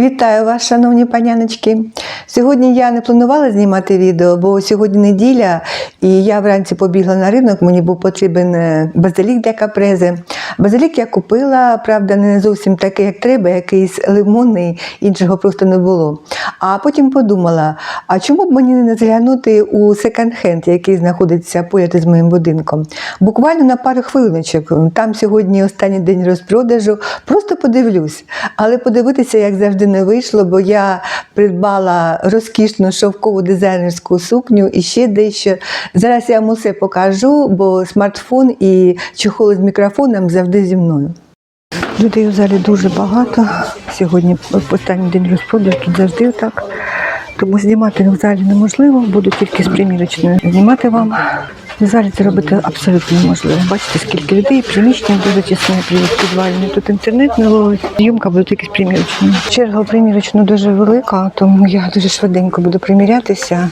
Вітаю вас, шановні паняночки. Сьогодні я не планувала знімати відео, бо сьогодні неділя, і я вранці побігла на ринок. Мені був потрібен е, базилік для капрези. Базилік я купила, правда, не зовсім такий, як треба, якийсь лимонний, іншого просто не було. А потім подумала: а чому б мені не заглянути у секонд-хенд, який знаходиться поряд із моїм будинком? Буквально на пару хвилиночок. Там сьогодні останній день розпродажу. Просто подивлюсь. Але подивитися, як завжди, не вийшло, бо я придбала розкішну шовкову дизайнерську сукню і ще дещо. Зараз я вам усе покажу, бо смартфон і чохол з мікрофоном завжди зі мною. Людей у залі дуже багато. Сьогодні останній день розпродажу, тут завжди так. Тому знімати в залі неможливо, буду тільки з примірочною знімати вам. В залі це робити абсолютно неможливо. Бачите, скільки людей, приміщення дуже тісне, підвальне. Тут інтернет не ловить. Зйомка буде тільки з примірочною. Черга в примірочну дуже велика, тому я дуже швиденько буду примірятися.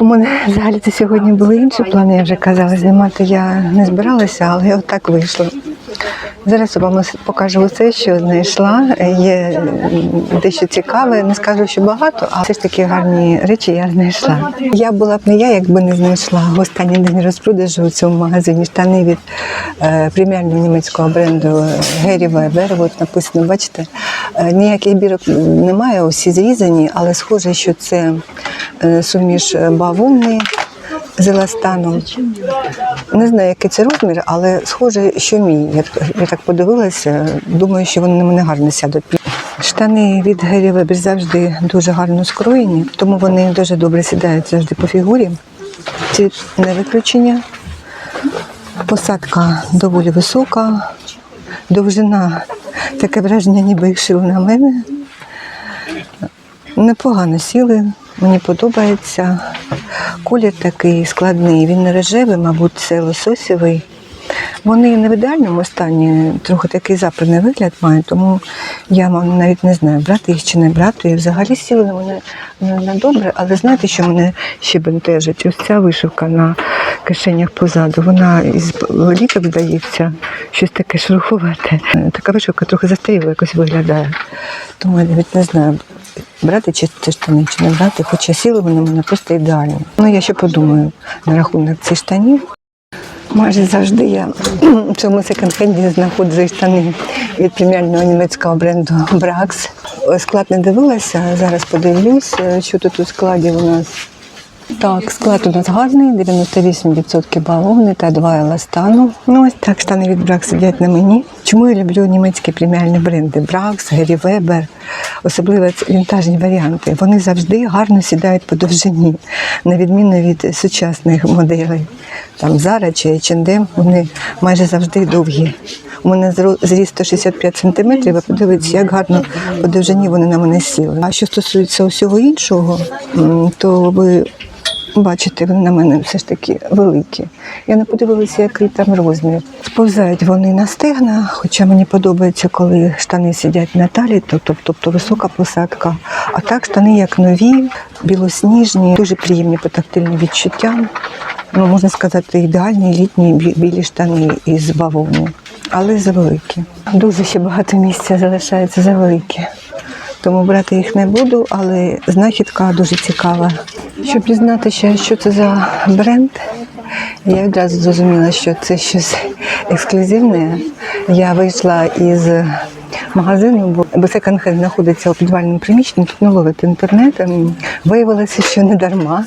У мене взагалі це сьогодні були інші плани, я вже казала, знімати я не збиралася, але отак вийшло. Зараз я вам покажу все, що знайшла. Є дещо цікаве, не скажу, що багато, а все ж таки гарні речі я знайшла. Я була б не я, якби не знайшла останній день розпродажу у цьому магазині штани від е, преміального німецького бренду Гері Вебер. От написано, бачите, е, ніяких бірок немає, усі зрізані, але схоже, що це е, суміш бавовни з еластаном. Не знаю, який це розмір, але схоже, що мій. Я, я так подивилася, думаю, що вони на мене гарно сядуть. Штани від Гері Вебер завжди дуже гарно скроєні, тому вони дуже добре сідають завжди по фігурі. Ці не виключення. Посадка доволі висока, довжина таке враження, ніби їх шили на мене. Непогано сіли, мені подобається. Колір такий складний, він не рожевий, мабуть, це лососєвий. Вони не в ідеальному стані, трохи такий западний вигляд мають, тому я навіть не знаю, брати їх чи не брати. І взагалі сіли на не, добре, але знаєте, що мене ще бентежить? Ось ця вишивка на кишенях позаду. Вона із літок, здається, щось таке шероховате. Така вишивка трохи застаріла якось виглядає. Тому я навіть не знаю, брати чи це штани, чи не брати, хоча сіли вони в мене просто ідеально. Ну я ще подумаю на рахунок цих штанів. Майже завжди я в цьому секонд-хенді знаходжу штани від преміального німецького бренду Brax. Склад не дивилася, зараз подивлюсь, що тут у складі у нас. Так, склад у нас гарний, 98% бавовни та 2 еластану. Ну ось так штани від Brax сидять на мені. Чому я люблю німецькі преміальні бренди Brax, Гері Вебер, особливо вінтажні варіанти. Вони завжди гарно сідають по довжині, на відміну від сучасних моделей. Там Zara чи H&M, вони майже завжди довгі. У мене зріст 165 см, ви подивіться, як гарно по довжині вони на мене сіли. А що стосується усього іншого, то ви бачите, вони на мене все ж таки великі. Я не подивилася, який там розмір. Сповзають вони на стегна, хоча мені подобається, коли штани сидять на талії, тобто, тобто висока посадка. А так штани як нові, білосніжні, дуже приємні по тактильним відчуттям. Ну, можна сказати, ідеальні літні білі штани із бавовни, але завеликі. Дуже ще багато місця залишається завеликі. Тому брати їх не буду, але знахідка дуже цікава. Щоб дізнатися, що це за бренд, я відразу зрозуміла, що це щось ексклюзивне. Я вийшла із магазину, бо- секонд-хенд знаходиться у підвальному приміщенні, тут не ловить інтернет. Ем, Виявилося, що не дарма.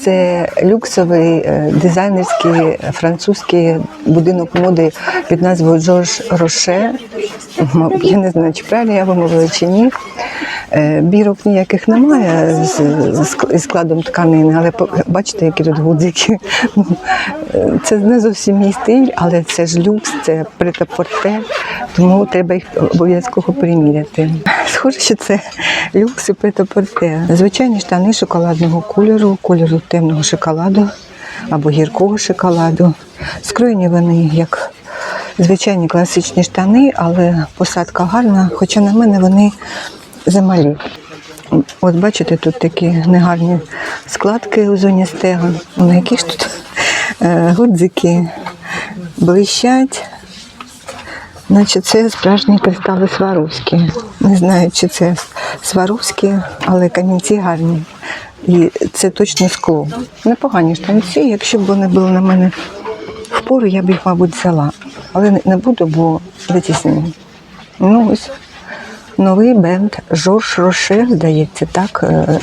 Це люксовий е, дизайнерський французький будинок моди під назвою Жорж Роше. Я не знаю, чи правильно я вимовила чи ні. Е, Бірок ніяких немає з, складом тканини, але бачите, які тут гудзики. Це не зовсім мій стиль, але це ж люкс, це прет-а-порте, тому треба їх обов'язково приміряти. Схоже, що це люкс і прет-а-порте. Звичайні штани шоколадного кольору, кольору темного шоколаду або гіркого шоколаду. Скроєні вони як звичайні класичні штани, але посадка гарна, хоча на мене вони замалі. От бачите, тут такі негарні складки у зоні стегон. На які ж тут е, гудзики блищать. Значить, це справжні кристали Сваровські. Не знаю, чи це сваровські, але камінці гарні. І це точно скло. Непогані штанці, якщо б вони були на мене впору, я б їх, мабуть, взяла. Але не- буду, бо затісні. Ну ось новий бенд. Жорж Роше, здається, так е,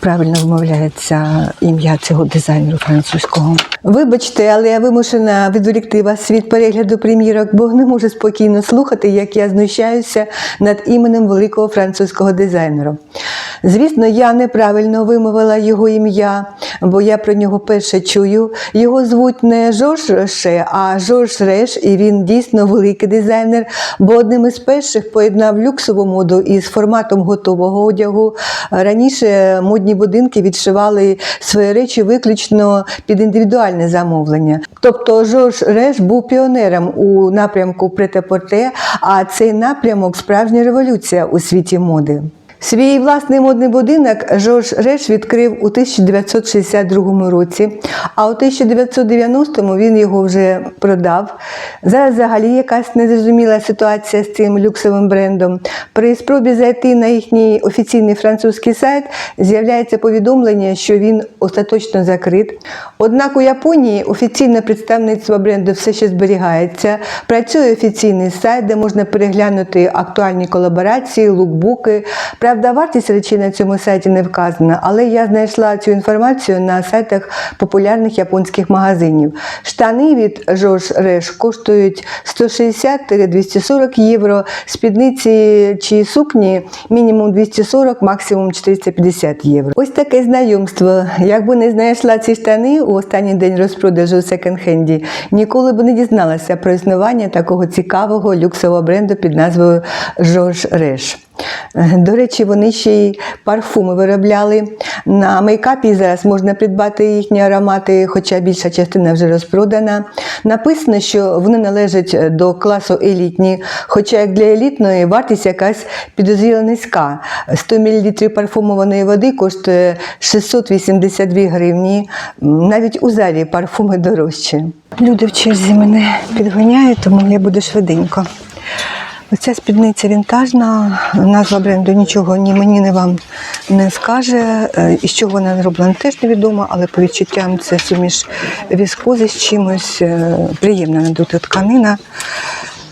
правильно вимовляється ім'я цього дизайнеру французького. Вибачте, але я вимушена відволікти вас від перегляду примірок, бо не можу спокійно слухати, як я знущаюся над іменем великого французького дизайнера. Звісно, я неправильно вимовила його ім'я, бо я про нього перше чую. Його звуть не Жорж Роше, а Жорж Реш, і він дійсно великий дизайнер, бо одним із перших поєднав люксову моду із форматом готового одягу. Раніше модні будинки відшивали свої речі виключно під індивідуальне замовлення. Тобто Жорж Реш був піонером у напрямку претепорте, а цей напрямок справжня революція у світі моди. Свій власний модний будинок Жорж Реш відкрив у 1962 році, а у 1990-му він його вже продав. Зараз взагалі якась незрозуміла ситуація з цим люксовим брендом. При спробі зайти на їхній офіційний французький сайт з'являється повідомлення, що він остаточно закрит. Однак у Японії офіційне представництво бренду все ще зберігається. Працює офіційний сайт, де можна переглянути актуальні колаборації, лукбуки. Правда, вартість речей на цьому сайті не вказана, але я знайшла цю інформацію на сайтах популярних японських магазинів. Штани від Жорж Реш коштують 160-240 євро, спідниці чи сукні мінімум 240, максимум 450 євро. Ось таке знайомство. Якби не знайшла ці штани у останній день розпродажу у секонд-хенді, ніколи б не дізналася про існування такого цікавого люксового бренду під назвою Жорж Реш. До речі, вони ще й парфуми виробляли. На мейкапі зараз можна придбати їхні аромати, хоча більша частина вже розпродана. Написано, що вони належать до класу елітні, хоча як для елітної вартість якась підозріло низька. 100 мл парфумованої води коштує 682 гривні. Навіть у залі парфуми дорожчі. Люди в черзі мене підганяють, тому я буду швиденько. Оця спідниця вінтажна, назва бренду нічого ні мені, ні вам не скаже. Е, І з чого вона зроблена, теж невідомо, але по відчуттям це суміш віскози з чимось е, приємна на дотик тканина.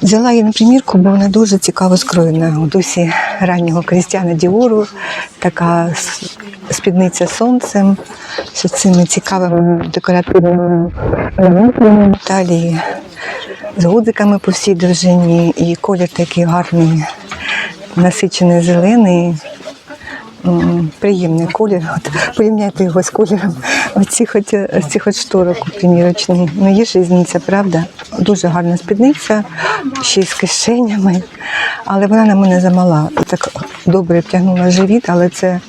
Взяла її на примірку, бо вона дуже цікаво скроєна. У дусі раннього Крістіана Діору, така спідниця сонцем, з цими цікавими декоративними елементами талії з гудзиками по всій довжині, і колір такий гарний, насичений зелений. Приємний колір. От порівняйте його з кольором оцих от, цих от шторок примірочних. Ну є ж різниця, правда? Дуже гарна спідниця, ще й з кишенями, але вона на мене замала. Так добре втягнула живіт, але це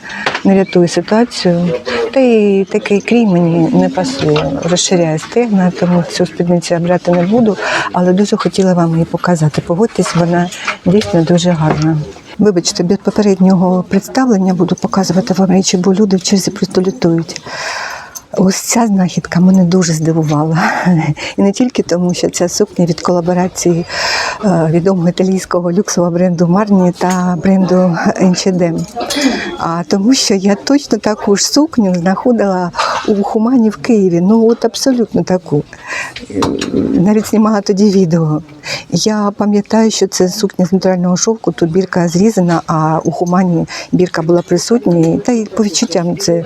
не рятує ситуацію. Та такий крій мені не пасує, розширяє стегна, тому цю спідницю я брати не буду, але дуже хотіла вам її показати. Погодьтесь, вона дійсно дуже гарна. Вибачте, без попереднього представлення буду показувати вам речі, бо люди в черзі просто лютують. Ось ця знахідка мене дуже здивувала. І не тільки тому, що ця сукня від колаборації е, відомого італійського люксового бренду Марні та бренду H&M, а тому, що я точно таку ж сукню знаходила у Хумані в Києві. Ну от абсолютно таку. Е, Навіть знімала тоді відео. Я пам'ятаю, що це сукня з натурального шовку, тут бірка зрізана, а у Хумані бірка була присутня. Та й по відчуттям це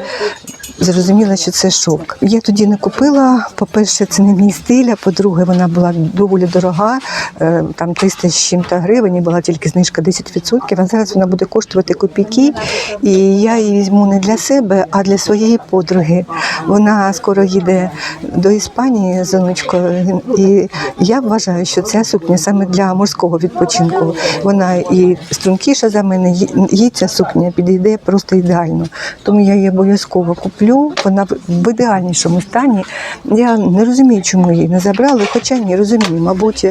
зрозуміла, що це шовк. Я тоді не купила. По-перше, це не мій стиль, а по-друге, вона була доволі дорога, е, там 300 з чим-то гривень, і була тільки знижка 10%, а зараз вона буде коштувати копійки. І я її візьму не для себе, а для своєї подруги. Вона скоро їде до Іспанії з онучкою. І я вважаю, що ця сукня саме для морського відпочинку. Вона і стрункіша за мене, їй ця сукня підійде просто ідеально. Тому я її обов'язково куплю. Вона в- ідеальнішому стані. Я не розумію, чому її не забрали, хоча ні, розумію. Мабуть,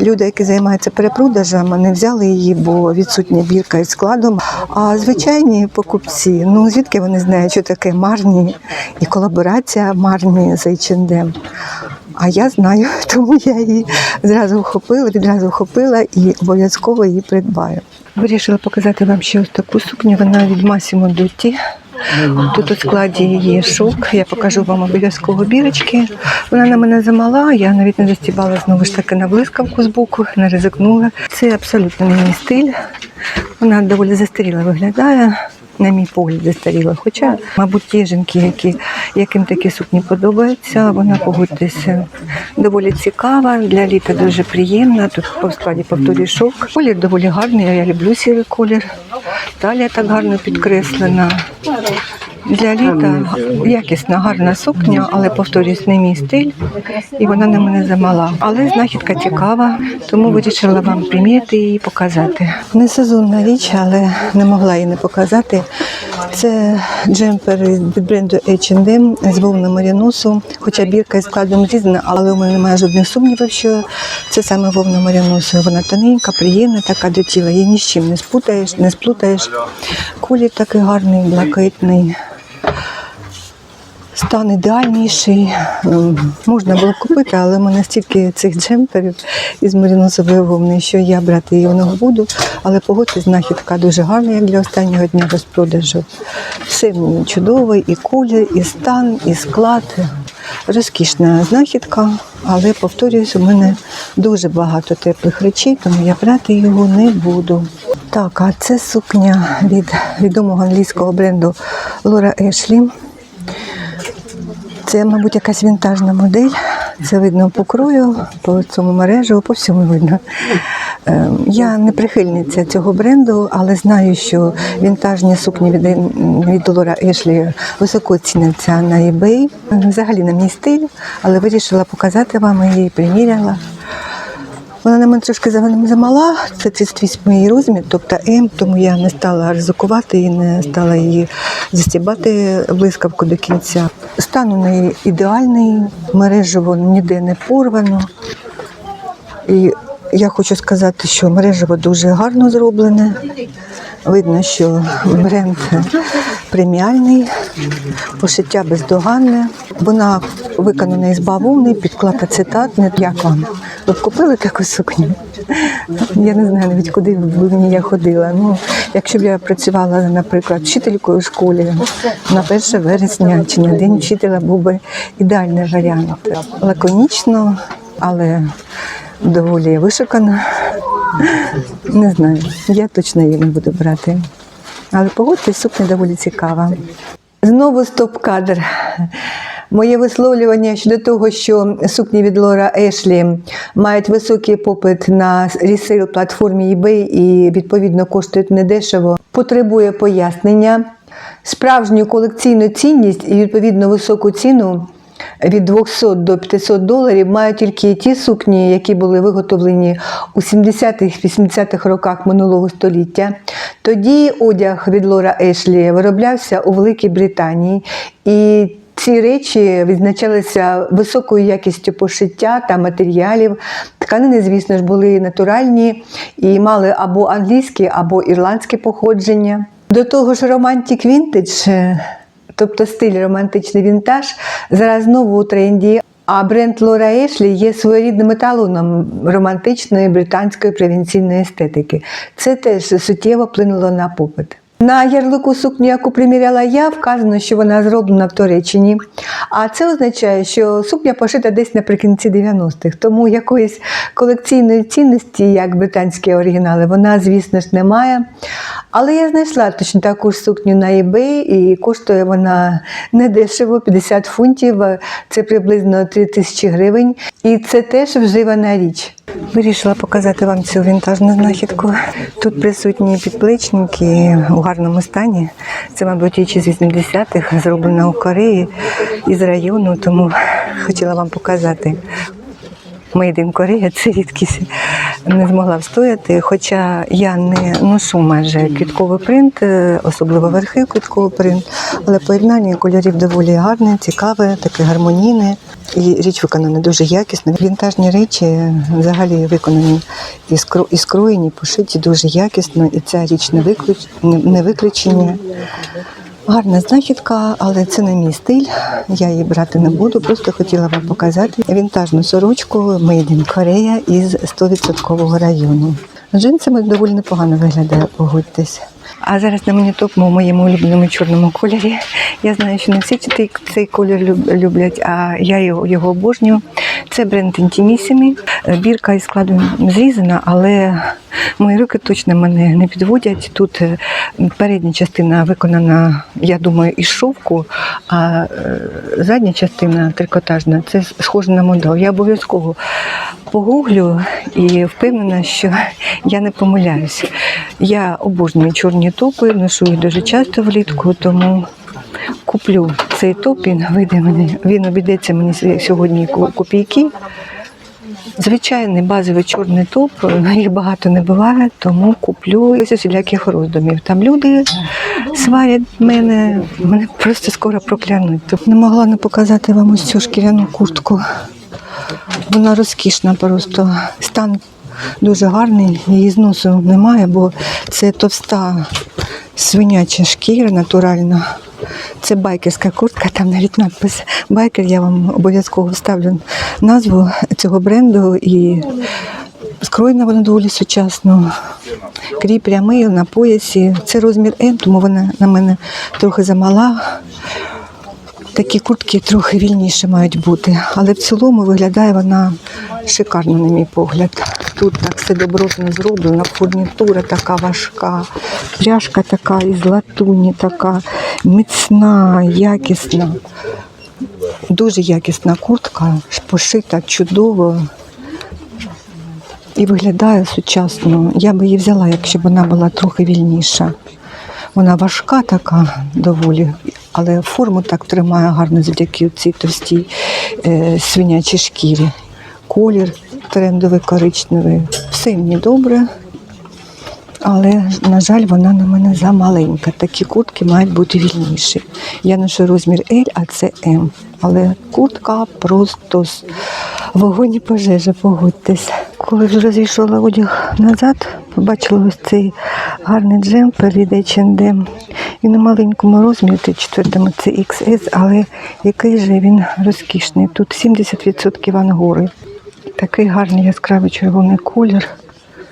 люди, які займаються перепродажем, не взяли її, бо відсутня бірка із складом. А звичайні покупці, ну звідки вони знають, що таке марні і колаборація марні з H&M. А я знаю, тому я її зразу вхопила, відразу вхопила і обов'язково її придбаю. Вирішила показати вам ще ось таку сукню. Вона від Massimo Dutti. Тут у складі є шок. Я покажу вам обов'язково бірочки. Вона на мене замала, я навіть не застібала знову ж таки на блискавку з боку, не ризикнула. Це абсолютно не мій стиль. Вона доволі застаріла виглядає. На мій погляд застаріла. Хоча, мабуть, є жінки, які, яким такі сукні подобаються. Вона погодьтеся доволі цікава. Для літа дуже приємна. Тут по складі повторюю шок. Колір доволі гарний. Я люблю сірий колір. Талія так гарно підкреслена. Для літа якісна, гарна сукня, але повторюсь, не мій стиль, і вона на мене замала. Але знахідка цікава, тому вирішила вам приміряти її і показати. Не сезонна річ, але не могла її не показати. Це джемпер від бренду H&M з вовни Марінусу. Хоча бірка із складом різна, але у мене немає жодних сумнівів, що це саме вовна Марінусу. Вона тоненька, приємна, така до тіла. Її ні з чим не спутаєш, не сплутаєш. Колір такий гарний, блакитний. Стан ідеальніший. Ем, Можна було купити, але в мене стільки цих джемперів із маріносової вовни, що я брати її не буду. Але погодьтесь, знахідка дуже гарна, як для останнього дня розпродажу. Все в ній і колір, і стан, і склад. Розкішна знахідка, але повторююсь, у мене дуже багато теплих речей, тому я брати його не буду. Так, а це сукня від відомого англійського бренду Laura Ashley. Це, мабуть, якась вінтажна модель. Це видно по крою, по цьому мережу, по всьому видно. Ем, Я не прихильниця цього бренду, але знаю, що вінтажні сукні від, від Лора Ешлі високо ціняться на eBay. Взагалі на мій стиль, але вирішила показати вам її приміряла. Вона на мене трошки замала, це 38 розмір, тобто М, тому я не стала ризикувати і не стала її застібати блискавку до кінця. Стан у неї ідеальний, мережево ніде не порвано. І я хочу сказати, що мережево дуже гарно зроблене. Видно, що бренд преміальний, пошиття бездоганне. Вона виконана із бавовни, підклад ацетатний. Як вам? Ви б купили таку сукню? Я не знаю навіть куди б мені я ходила. Ну, якщо б я працювала, наприклад, вчителькою у школі на 1 вересня чи на день вчителя був би ідеальний варіант. Лаконічно, але доволі вишукано. Не знаю, я точно її не буду брати. Але погодьтесь, сукня доволі цікава. Знову стоп-кадр. Моє висловлювання щодо того, що сукні від Лора Ешлі мають високий попит на ресейл платформі eBay і відповідно коштують недешево, потребує пояснення. Справжню колекційну цінність і відповідно високу ціну від 200 до 500 доларів мають тільки ті сукні, які були виготовлені у 70-х-80-х роках минулого століття. Тоді одяг від Лора Ешлі вироблявся у Великій Британії, і ці речі відзначалися високою якістю пошиття та матеріалів. Тканини, звісно ж, були натуральні і мали або англійське, або ірландське походження. До того ж, романтик вінтедж тобто стиль романтичний вінтаж, зараз знову у тренді. А бренд Лора Ешлі є своєрідним еталоном романтичної британської провінційної естетики. Це теж суттєво вплинуло на попит. На ярлику сукню, яку приміряла я, вказано, що вона зроблена в Туреччині. А це означає, що сукня пошита десь наприкінці 90-х. Тому якоїсь колекційної цінності, як британські оригінали, вона, звісно ж, немає. Але я знайшла точно таку сукню на eBay, і коштує вона недешево 50 фунтів. Це приблизно 3 тисячі гривень. І це теж вживана річ. Вирішила показати вам цю вінтажну знахідку. Тут присутні підплечники у гарному стані. Це, мабуть, річ із 80-х, зроблена у Кореї із району, тому хотіла вам показати. Made in Korea – це рідкість не змогла встояти. Хоча я не ношу майже квітковий принт, е, особливо верхи квітковий принт, але поєднання кольорів доволі гарне, цікаве, таке гармонійне. І річ виконана дуже якісно. Вінтажні речі взагалі виконані і скро- і скроєні, пошиті дуже якісно, і ця річ не виключ- не виключення. Гарна знахідка, але це не мій стиль. Я її брати не буду. Просто хотіла вам показати вінтажну сорочку Made in Korea із 100% району. Джинсами доволі непогано виглядає, погодьтесь. А зараз на мені топ у моєму улюбленому чорному кольорі. Я знаю, що не всі цей, колір люблять, а я його, його обожнюю. Це бренд Intimissimi. Бірка із складу зрізана, але мої руки точно мене не підводять. Тут е, передня частина виконана, я думаю, із шовку, а е, задня частина трикотажна це схоже на модел. Я обов'язково погуглю і впевнена, що я не помиляюсь. Я обожнюю чорні топи, ношу їх дуже часто влітку, тому куплю цей топ, він вийде мені, він обійдеться мені сьогодні копійки. Звичайний базовий чорний топ, їх багато не буває, тому куплю із усіляких роздумів. Там люди сварять мене, мене просто скоро проклянуть. Тобто не могла не показати вам ось цю шкіряну куртку. Вона розкішна просто. Стан дуже гарний, її зносу немає, бо це товста свиняча шкіра натуральна. Це байкерська куртка, там навіть надпис байкер. Я вам обов'язково вставлю назву цього бренду і скроєна вона доволі сучасно. Крій прямий на поясі. Це розмір М, тому вона на мене трохи замала. Такі куртки трохи вільніше мають бути, але в цілому виглядає вона шикарно, на мій погляд. Тут так все добротно зроблено, фурнітура така важка, пряжка така із латуні, така міцна, якісна. Дуже якісна куртка, пошита чудово і виглядає сучасно. Я би її взяла, якщо б вона була трохи вільніша. Вона важка така доволі, але форму так тримає гарно завдяки цій товстій е, свинячій шкірі. Колір трендовий коричневий. Все мені добре. Але, на жаль, вона на мене замаленька. Такі куртки мають бути вільніші. Я ношу розмір L, а це М. Але куртка просто з вогонь пожежа, погодьтесь. Коли вже розійшла одяг назад, побачила ось цей гарний джемпер від H&M. Він у маленькому розмірі, 34 це XS, але який же він розкішний. Тут 70% ангори. Такий гарний яскравий червоний колір.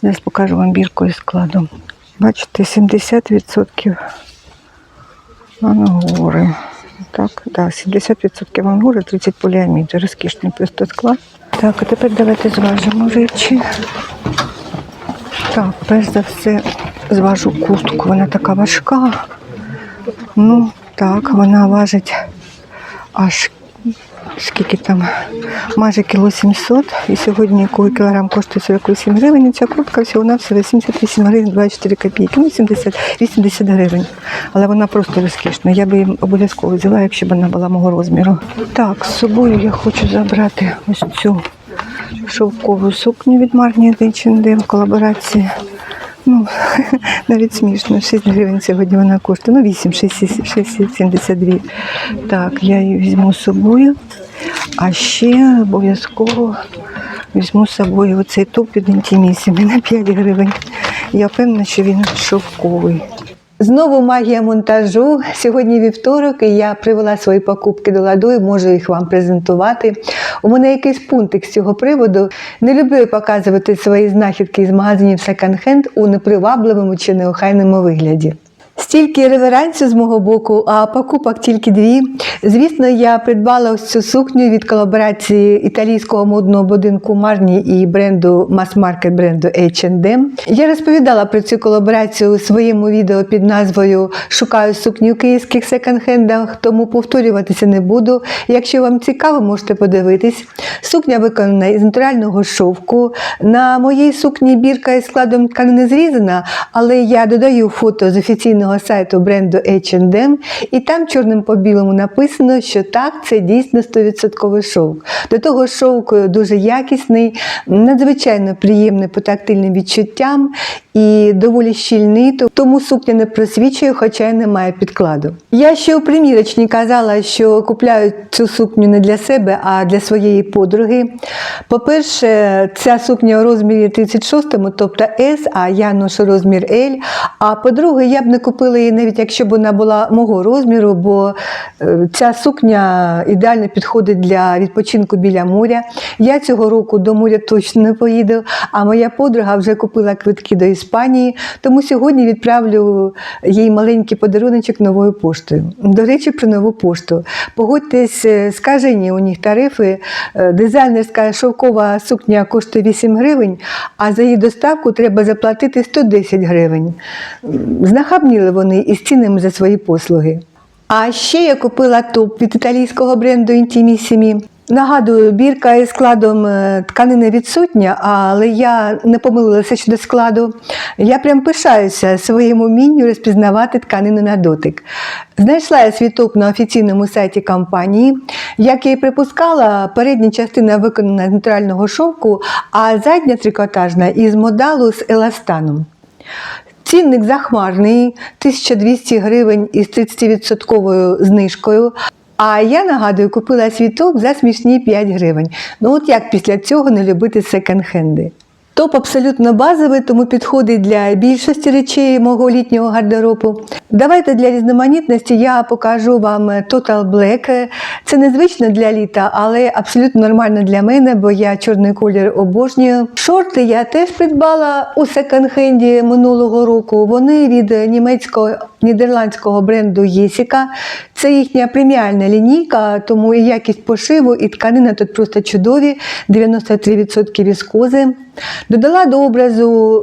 Зараз покажу вам бірку із складом. Бачите, 70% ангори. Так, да, 70% ангури, 30 поліамід, Розкішний просто склад. Так, а тепер давайте зважимо речі. Так, перш за все зважу куртку. Вона така важка. Ну, так, вона важить аж скільки там, майже кіло 700. І сьогодні коли кілограм коштує 48 гривень, ця куртка всього на все 88 гривень 24 копійки. Ну, 70, 80 гривень. Але вона просто розкішна. Я би її обов'язково взяла, якщо б вона була мого розміру. Так, з собою я хочу забрати ось цю шовкову сукню від Марні H&M в колаборації. Ну, навіть смішно, 6 гривень сьогодні вона коштує. Ну, 8, 6, 6,72. Так, я її візьму з собою. А ще обов'язково візьму з собою оцей топ від інтімісі на 5 гривень. Я впевнена, що він шовковий. Знову магія монтажу. Сьогодні вівторок, і я привела свої покупки до ладу і можу їх вам презентувати. У мене якийсь пунктик з цього приводу. Не люблю показувати свої знахідки з магазинів секонд-хенд у непривабливому чи неохайному вигляді. Стільки реверансів з мого боку, а покупок тільки дві. Звісно, я придбала ось цю сукню від колаборації італійського модного будинку Марні і бренду мас-маркет бренду H&M. Я розповідала про цю колаборацію у своєму відео під назвою Шукаю сукню в київських секонд-хендах, тому повторюватися не буду. Якщо вам цікаво, можете подивитись. Сукня виконана із натурального шовку. На моїй сукні бірка із складом тканини зрізана, але я додаю фото з офіційного сайту бренду H&M, і там чорним по білому написано, що так, це дійсно 100% шовк. До того шовк дуже якісний, надзвичайно приємний по тактильним відчуттям і доволі щільний, тому сукня не просвічує, хоча й не має підкладу. Я ще у примірочні казала, що купляю цю сукню не для себе, а для своєї подруги. По-перше, ця сукня у розмірі 36, тобто S, а я ношу розмір L. А по-друге, я б не купила купила її, навіть якщо б вона була мого розміру, бо е, ця сукня ідеально підходить для відпочинку біля моря. Я цього року до моря точно не поїду, а моя подруга вже купила квитки до Іспанії, тому сьогодні відправлю їй маленький подаруночок новою поштою. До речі, про нову пошту. Погодьтесь, е, скажені у них тарифи. Е, Дизайнерська шовкова сукня коштує 8 гривень, а за її доставку треба заплатити 110 гривень. М, Знахабніли вони із цінами за свої послуги. А ще я купила топ від італійського бренду Intimissimi. Нагадую, бірка із складом е, тканини відсутня, але я не помилилася щодо складу. Я прям пишаюся своїм умінню розпізнавати тканину на дотик. Знайшла я свій топ на офіційному сайті компанії. Як я і припускала, передня частина виконана з натурального шовку, а задня трикотажна із модалу з еластаном. Цінник захмарний 1200 гривень із 30% знижкою. А я нагадую, купила світок за смішні 5 гривень. Ну от як після цього не любити секонд-хенди? Топ абсолютно базовий, тому підходить для більшості речей мого літнього гардеробу. Давайте для різноманітності я покажу вам Total Black. Це незвично для літа, але абсолютно нормально для мене, бо я чорний колір обожнюю. Шорти я теж придбала у секонд-хенді минулого року. Вони від німецького нідерландського бренду Єсіка. Це їхня преміальна лінійка, тому і якість пошиву, і тканина тут просто чудові, 93% віскози. Додала до образу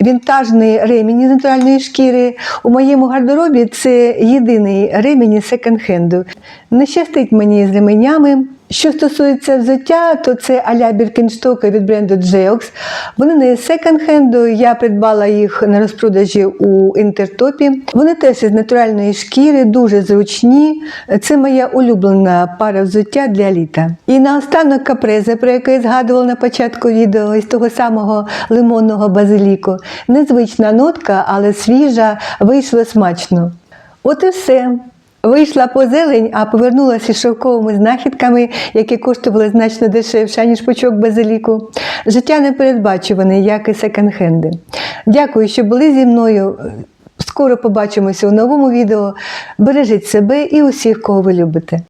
вінтажний ремінь з натуральної шкіри. У моєму гардеробі це єдиний ремінь секонд-хенду. Не щастить мені з ременями. Що стосується взуття, то це аля Біркенстока від бренду Geox. Вони не секонд-хенду, я придбала їх на розпродажі у інтертопі. Вони теж із натуральної шкіри, дуже зручні. Це моя улюблена пара взуття для літа. І наостанок капрезе, про яке я згадувала на початку відео, із того самого лимонного базиліку. Незвична нотка, але свіжа, вийшло смачно. От і все. Вийшла по зелень, а повернулася з шовковими знахідками, які коштували значно дешевше, ніж пучок базиліку. Життя непередбачуване, як і секонд-хенди. Дякую, що були зі мною. Скоро побачимося у новому відео. Бережіть себе і усіх, кого ви любите.